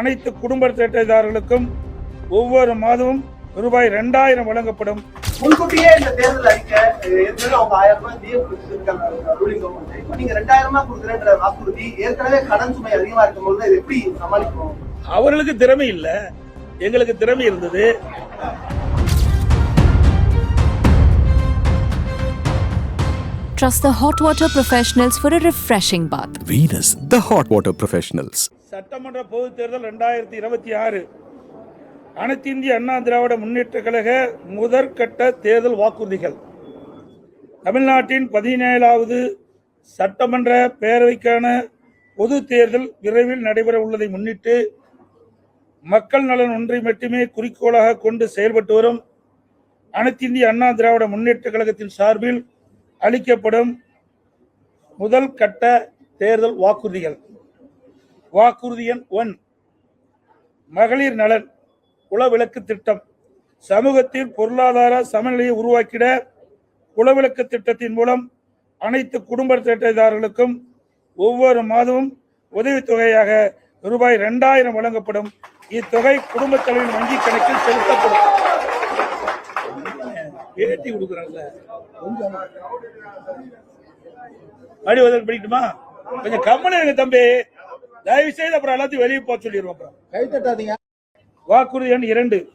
அனைத்து குடும்ப அட்டைதாரர்களுக்கும் ஒவ்வொரு மாதமும் ரூபாய் ரெண்டாயிரம் வழங்கப்படும். முன்கூட்டியே இந்த தேர்தல் அறிக்கை ஏற்கனவே அவங்க ஆயிரம் ரூபாய் டிஎஃப் கொடுத்துருக்காங்க ரூலிங் கவர்மெண்ட் இப்ப நீங்க ரெண்டாயிரம் ரூபாய் கொடுக்குறேன்ற வாக்குறுதி ஏற்கனவே கடன் சுமை அதிகமா இருக்கும்போது இது எப்படி சமாளிக்கும் அவர்களுக்கு திறமை இல்லை. எங்களுக்கு திறமை இருந்தது. Trust the hot water professionals for a refreshing bath. Venus, the hot water professionals. சட்டமன்ற பொதுத் தேர்தல் ரெண்டாயிரத்தி இருபத்தி ஆறு. அனைத்து இந்திய அண்ணா திராவிட முன்னேற்ற கழக முதற்கட்ட தேர்தல் வாக்குறுதிகள். தமிழ்நாட்டின் பதினேழாவது சட்டமன்ற பேரவைக்கான பொது தேர்தல் விரைவில் நடைபெற உள்ளதை முன்னிட்டு மக்கள் நலன் ஒன்றை மட்டுமே குறிக்கோளாக கொண்டு செயல்பட்டு வரும் அனைத்து இந்திய அண்ணா திராவிட முன்னேற்ற கழகத்தின் சார்பில் அளிக்கப்படும் முதல் கட்ட தேர்தல் வாக்குறுதிகள். வாக்குறுதி எண் ஒன் மகளிர் நலன் குலவிளக்கு திட்டம். சமூகத்தில் பொருளாதார சமநிலையை உருவாக்கிட குலவிளக்கு திட்டத்தின் மூலம் அனைத்து குடும்ப திட்டதாரர்களுக்கும் ஒவ்வொரு மாதமும் உதவித்தொகையாக ரூபாய் ரெண்டாயிரம் வழங்கப்படும். இத்தொகை குடும்ப தலைவரின் வங்கி கணக்கில் செலுத்தப்படும். பேட்டி கொடுக்குறாங்கல்ல. மறுபடியும் ஒரு கொஞ்சம் கம்மனு இருங்க தம்பி. தயவு செய்து அப்புறம் எல்லாத்தையும் வெளியே போக சொல்லிடுவோம் அப்புறம். கை தட்டாதீங்க. வாக்குறுதி எண் இரண்டு.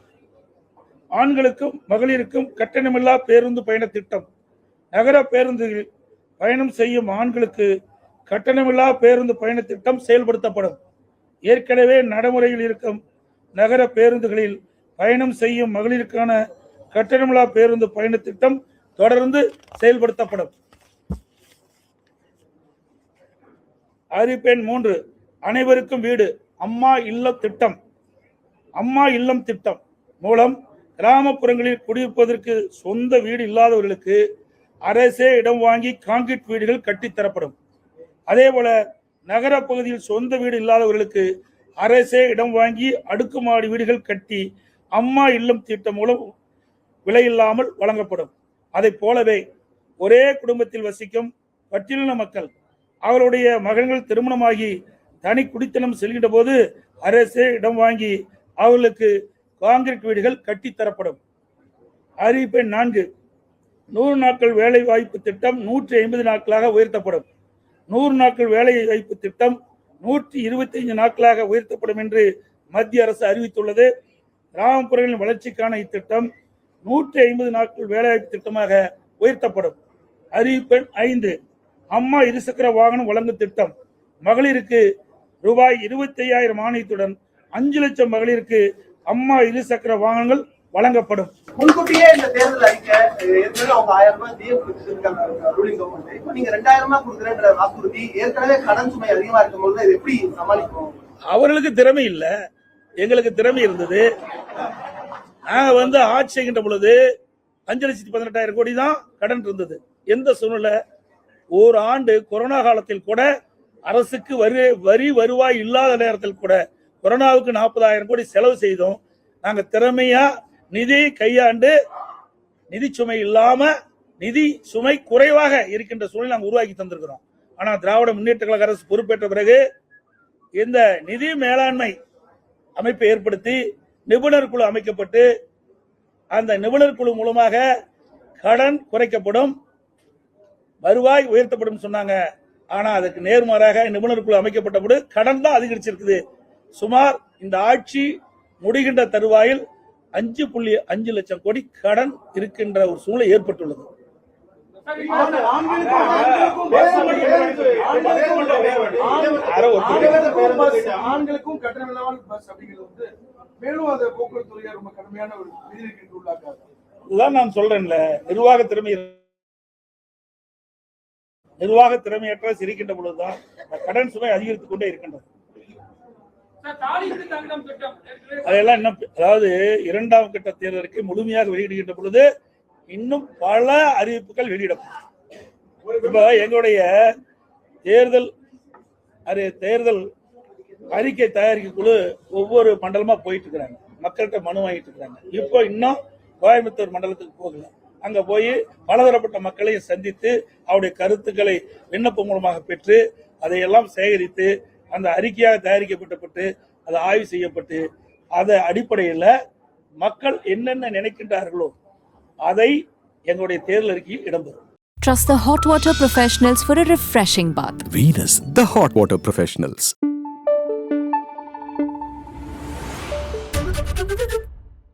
ஆண்களுக்கும் மகளிருக்கும் கட்டணமில்லா பேருந்து பயண திட்டம். நகர பேருந்துகளில் பயணம் செய்யும் ஆண்களுக்கு கட்டணமில்லா பேருந்து பயண திட்டம் செயல்படுத்தப்படும். ஏற்கனவே நடைமுறையில் இருக்கும் நகர பேருந்துகளில் பயணம் செய்யும் மகளிருக்கான கட்டணமில்லா பேருந்து பயண திட்டம் தொடர்ந்து செயல்படுத்தப்படும். அறிவிப்பெண் மூன்று. அனைவருக்கும் வீடு. அம்மா இல்ல திட்டம். அம்மா இல்லம் திட்டம் மூலம் கிராமப்புறங்களில் குடியிருப்பதற்கு சொந்த வீடு இல்லாதவர்களுக்கு அரசே இடம் வாங்கி கான்கிரீட் வீடுகள் கட்டித்தரப்படும் அதே போல நகர பகுதியில் சொந்த வீடு இல்லாதவர்களுக்கு அரசே இடம் வாங்கி அடுக்குமாடி வீடுகள் கட்டி அம்மா இல்லம் திட்டம் மூலம் விலையில்லாமல் வழங்கப்படும். அதை போலவே ஒரே குடும்பத்தில் வசிக்கும் பட்டியலின மக்கள் அவருடைய மகன்கள் திருமணமாகி தனி குடித்தனம் செல்கின்ற போது அரசே இடம் வாங்கி அவர்களுக்கு காங்கிரீட் வீடுகள் கட்டித்தரப்படும் அறிவிப்பெண் நான்கு. நூறு நாட்கள் வேலை வாய்ப்பு திட்டம் நூற்றி ஐம்பது நாட்களாக உயர்த்தப்படும். நூறு நாட்கள் வேலை வாய்ப்பு திட்டம் நூற்றி இருபத்தி ஐந்து நாட்களாக உயர்த்தப்படும் என்று மத்திய அரசு அறிவித்துள்ளது. கிராமப்புறங்களின் வளர்ச்சிக்கான இத்திட்டம் நூற்றி ஐம்பது நாட்கள் வேலைவாய்ப்பு திட்டமாக உயர்த்தப்படும். அறிவிப்பெண் ஐந்து. அம்மா இருசக்கர வாகனம் வழங்கும் திட்டம். மகளிருக்கு ரூபாய் இருபத்தி ஐயாயிரம் மானியத்துடன் அஞ்சு லட்சம் மகளிருக்கு அம்மா இருசக்கர வாகனங்கள் வழங்கப்படும். முன்கூட்டியே இந்த தேர்தல் அறிக்கை அவங்க ஆயிரம் ரூபாய் டிஎஃப் கொடுத்துருக்காங்க ரூலிங் கவர்மெண்ட் இப்ப நீங்க ரெண்டாயிரம் ரூபாய் கொடுக்குறேன்ற வாக்குறுதி ஏற்கனவே கடன் சுமை அதிகமா இருக்கும்போது இது எப்படி சமாளிக்கும் அவர்களுக்கு திறமை இல்லை. எங்களுக்கு திறமை இருந்தது. நாங்க வந்து ஆட்சி செய்கின்ற பொழுது அஞ்சு லட்சத்தி பதினெட்டாயிரம் கோடி தான் கடன் இருந்தது. எந்த சூழ்நிலை? ஒரு ஆண்டு கொரோனா காலத்தில் கூட அரசுக்கு வரி வரி வருவாய் இல்லாத நேரத்தில் கூட கொரோனாவுக்கு நாற்பதாயிரம் கோடி செலவு செய்தோம். நாங்கள் திறமையா நிதி கையாண்டு நிதி சுமை இல்லாம நிதி சுமை குறைவாக இருக்கின்ற சூழலை நாங்கள் உருவாக்கி தந்திருக்கிறோம். ஆனால் திராவிட முன்னேற்ற கழக அரசு பொறுப்பேற்ற பிறகு இந்த நிதி மேலாண்மை அமைப்பை ஏற்படுத்தி நிபுணர் குழு அமைக்கப்பட்டு அந்த நிபுணர் குழு மூலமாக கடன் குறைக்கப்படும் வருவாய் உயர்த்தப்படும் சொன்னாங்க. ஆனா அதுக்கு நேர்மாறாக நிபுணர் குழு அமைக்கப்பட்ட போது கடன் தான் அதிகரிச்சிருக்குது. சுமார் இந்த ஆட்சி முடிகின்ற தருவாயில் அஞ்சு புள்ளி அஞ்சு லட்சம் கோடி கடன் இருக்கின்ற ஒரு சூழ்நிலை ஏற்பட்டுள்ளது. யாரோ ஒருத்தர் ஆண்களுக்கும் கட்டணமில்லாமல் பஸ் அப்படிங்கிறது வந்து மேலும் அந்த போக்குவரத்து துறையா ரொம்ப கடுமையான ஒரு விதிவிலக்கு உள்ளாக்காது இதுதான் நான் சொல்றேன்ல நிர்வாக திறமை நிர்வாக திறமையற்ற சிரிக்கின்ற பொழுதுதான் கடன் சுமை அதிகரித்துக் கொண்டே இருக்கின்றது. அதெல்லாம் இன்னும் அதாவது இரண்டாம் கட்ட தேர்தலுக்கு முழுமையாக வெளியிடுகின்ற பொழுது இன்னும் பல அறிவிப்புகள் வெளியிடப்படும் இப்ப எங்களுடைய தேர்தல் அது தேர்தல் அறிக்கை தயாரிக்க குழு ஒவ்வொரு மண்டலமா போயிட்டு இருக்கிறாங்க. மக்கள்கிட்ட மனு வாங்கிட்டு இருக்கிறாங்க. இப்போ இன்னும் கோயம்புத்தூர் மண்டலத்துக்கு போகல. அங்க போய் பலதரப்பட்ட மக்களையும் சந்தித்து அவருடைய கருத்துக்களை விண்ணப்பம் மூலமாக பெற்று அதையெல்லாம் சேகரித்து அந்த அறிக்கையாக தயாரிக்கப்பட்டப்பட்டு அது ஆய்வு செய்யப்பட்டு அதை அடிப்படையில் மக்கள் என்னென்ன நினைக்கின்றார்களோ அதை எங்களுடைய தேர்தல் அறிக்கையில் இடம்பெறும் Trust the hot water professionals for a refreshing bath. Venus, the hot water professionals.